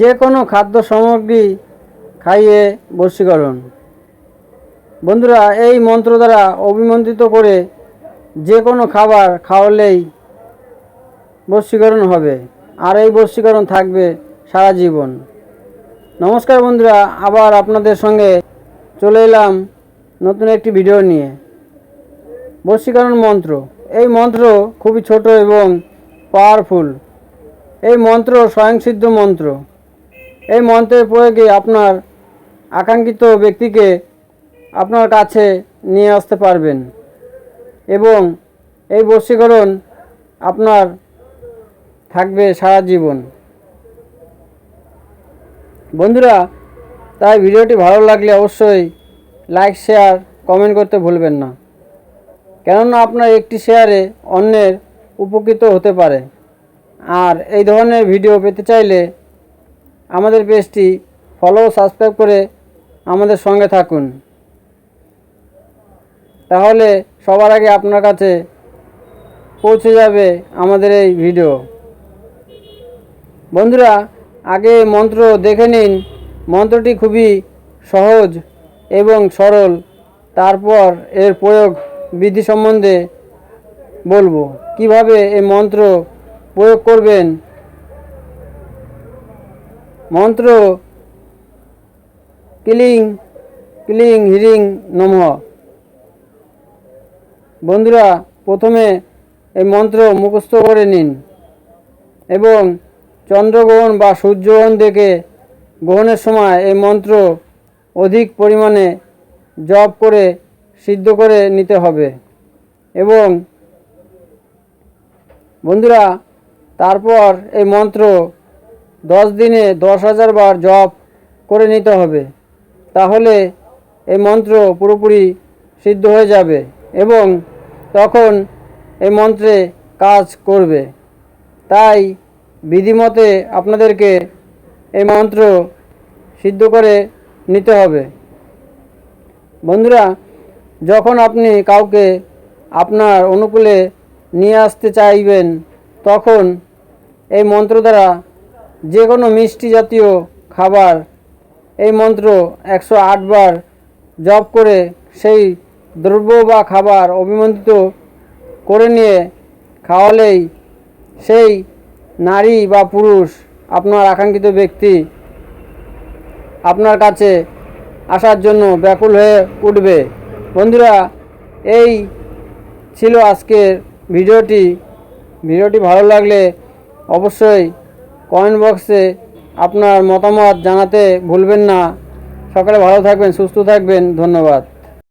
যে কোনো খাদ্য সামগ্রী খাইয়ে বশীকরণ। বন্ধুরা, এই মন্ত্র দ্বারা অভিমন্ত্রিত করে যে কোনো খাবার খাওয়ালেই বশীকরণ হবে। আর এই বশীকরণ থাকবে সারা জীবন। নমস্কার বন্ধুরা, আবার আপনাদের সঙ্গে চলে এলাম নতুন একটি ভিডিও নিয়ে। বশীকরণ মন্ত্র। এই মন্ত্র খুবই ছোট এবং পাওয়ারফুল এই মন্ত্র স্বয়ংসিদ্ধ মন্ত্র। এই মন্ত্রের প্রয়োগে আপনার আকাঙ্ক্ষিত ব্যক্তিকে আপনার কাছে নিয়ে আসতে পারবেন এবং এই বশীকরণ আপনার থাকবে সারা জীবন। বন্ধুরা, তাই ভিডিওটি ভালো লাগলে অবশ্যই লাইক, শেয়ার, কমেন্ট করতে ভুলবেন না। কেননা আপনার একটি শেয়ারে অন্যের উপকৃত হতে পারে। আর এই ধরনের ভিডিও পেতে চাইলে আমাদের পেজটি ফলো সাবস্ক্রাইব করে আমাদের সঙ্গে থাকুন। তাহলে সবার আগে আপনার কাছে পৌঁছে যাবে আমাদের এই ভিডিও বন্ধুরা, আগে মন্ত্র দেখে নিন। মন্ত্রটি খুবই সহজ এবং সরল। তারপর এর প্রয়োগ বিধি সম্বন্ধে বলব। কীভাবে এই মন্ত্র প্রয়োগ করবেন? মন্ত্র। ক্লিং ক্লিং, হিরিং, নমঃ। বন্ধুরা, প্রথমে এই মন্ত্র মুখস্থ করে নিন এবং চন্দ্রগ্রহণ বা সূর্যগ্রহণ দেখে গ্রহণের সময় এই মন্ত্র অধিক পরিমাণে জপ করে, সিদ্ধ করে নিতে হবে এবং বন্ধুরা, তারপর এই মন্ত্র দশ দিনে দশ হাজার বার জপ করে নিতে হবে। তাহলে এই মন্ত্র পুরোপুরি সিদ্ধ হয়ে যাবে এবং তখন এই মন্ত্রে কাজ করবে। তাই বিধিমতে আপনাদেরকে এই মন্ত্র সিদ্ধ করে নিতে হবে। বন্ধুরা, যখন আপনি কাউকে আপনার অনুকূলে নিয়ে আসতে চাইবেন, তখন এই মন্ত্র দ্বারা যে কোনো মিষ্টি জাতীয় খাবার। এই মন্ত্র একশো বার জপ করে সেই দ্রব্য বা খাবার অভিমন্ত্রিত করে নিয়ে খাওয়ালেই সেই নারী বা পুরুষ আপনার আকাঙ্ক্ষিত ব্যক্তি আপনার কাছে আসার জন্য ব্যাকুল হয়ে উঠবে। বন্ধুরা, এই ছিল আজকের ভিডিওটি। ভিডিওটি ভালো লাগলে অবশ্যই কমেন্ট বক্সে আপনার মতামত জানাতে ভুলবেন না। সকালে ভালো থাকবেন সুস্থ থাকবেন। ধন্যবাদ।